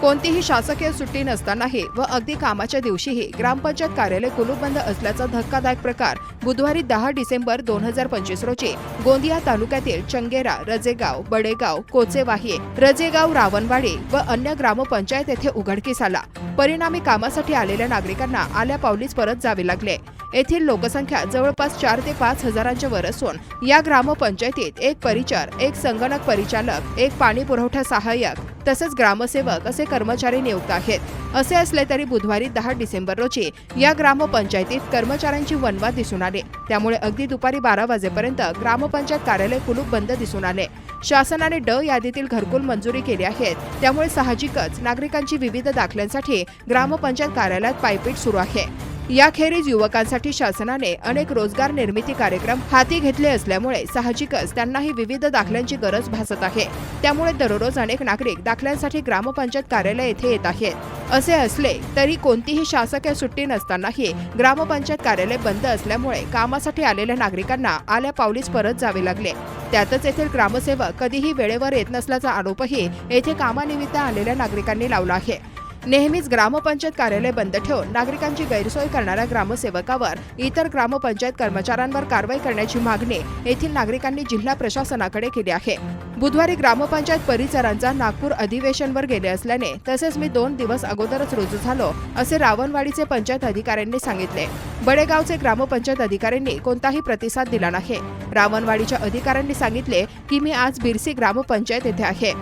कोणतीही शासकीय सुट्टी नसतानाही व अगदी कामाच्या दिवशीही ग्रामपंचायत कार्यालय कुलूपबंद असल्याचा धक्कादायक प्रकार बुधवारी दहा डिसेंबर दोन हजार पंचवीस रोजी गोंदिया तालुक्यातील चंगेरा रजेगाव बडेगाव कोचेवाही रजेगाव रावणवाडी व अन्य ग्रामपंचायत येथे उघडकीस आला. परिणामी कामासाठी आलेल्या नागरिकांना आल्या पावलीच परत जावे लागले. येथील लोकसंख्या जवळपास चार ते पाच हजारांच्या वर असून या ग्रामपंचायतीत एक परिचार एक संगणक परिचालक एक पाणी पुरवठा सहाय्यक तसंच ग्रामसेवक असे कर्मचारी नियुक्त आहेत. असे असले तरी बुधवारी दहा डिसेंबर रोजी या ग्रामपंचायतीत कर्मचाऱ्यांची वनवा दिसून आली. त्यामुळे अगदी दुपारी बारा वाजेपर्यंत ग्रामपंचायत कार्यालय कुलूप बंद दिसून आले. शासनाने ड यादीतील घरकुल मंजुरी केली आहेत त्यामुळे साहजिकच नागरिकांची विविध दाखल्यांसाठी ग्रामपंचायत कार्यालयात पायपीट सुरू आहे. याखेरीज युवकांसाठी शासनाने अनेक रोजगार निर्मिती कार्यक्रम हाती घेतले असल्यामुळे साहजिकच त्यांनाही विविध दाखल्यांची गरज भासत आहे. त्यामुळे दररोज अनेक नागरिक दाखल्यांसाठी ग्रामपंचायत कार्यालय येथे येत आहेत. असे असले तरी कोणतीही शासकीय सुट्टी नसतानाही ग्रामपंचायत कार्यालय बंद असल्यामुळे कामासाठी आलेल्या नागरिकांना आल्या पावलीच परत जावे लागले. त्यातच येथील ग्रामसेवक कधीही वेळेवर येत नसल्याचा आरोपही येथे कामानिमित्त आलेल्या नागरिकांनी लावला आहे. नेहमीच ग्रामपंचायत कार्यालय बंद ठेवून नागरिकांची गैरसोय करणाऱ्या ग्रामसेवकावर इतर ग्रामपंचायत कर्मचाऱ्यांवर कारवाई करण्याची मागणी येथील नागरिकांनी जिल्हा प्रशासनाकडे केली आहे. बुधवारी ग्रामपंचायत परिसरांचा नागपूर अधिवेशनवर गेले असल्याने तसेच मी दोन दिवस अगोदरच रुजू झालो असे रावणवाडीचे पंचायत अधिकाऱ्यांनी सांगितले. बडेगावचे ग्रामपंचायत अधिकाऱ्यांनी कोणताही प्रतिसाद दिला नाही. रावणवाडीच्या अधिकाऱ्यांनी सांगितले की मी आज बिरसी ग्रामपंचायत येथे आहे.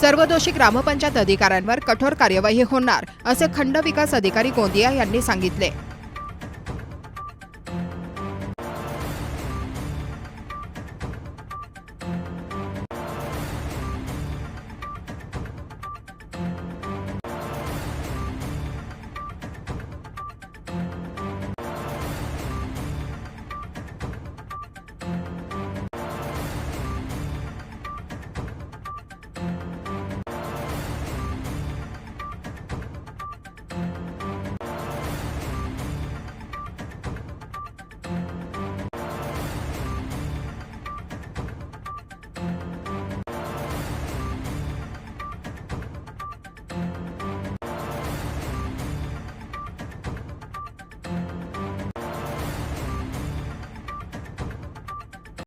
सर्व दोषी ग्रामपंचायत अधिकाऱ्यांवर कठोर कार्यवाही होणार असे खंड विकास अधिकारी गोंदिया यांनी सांगितले.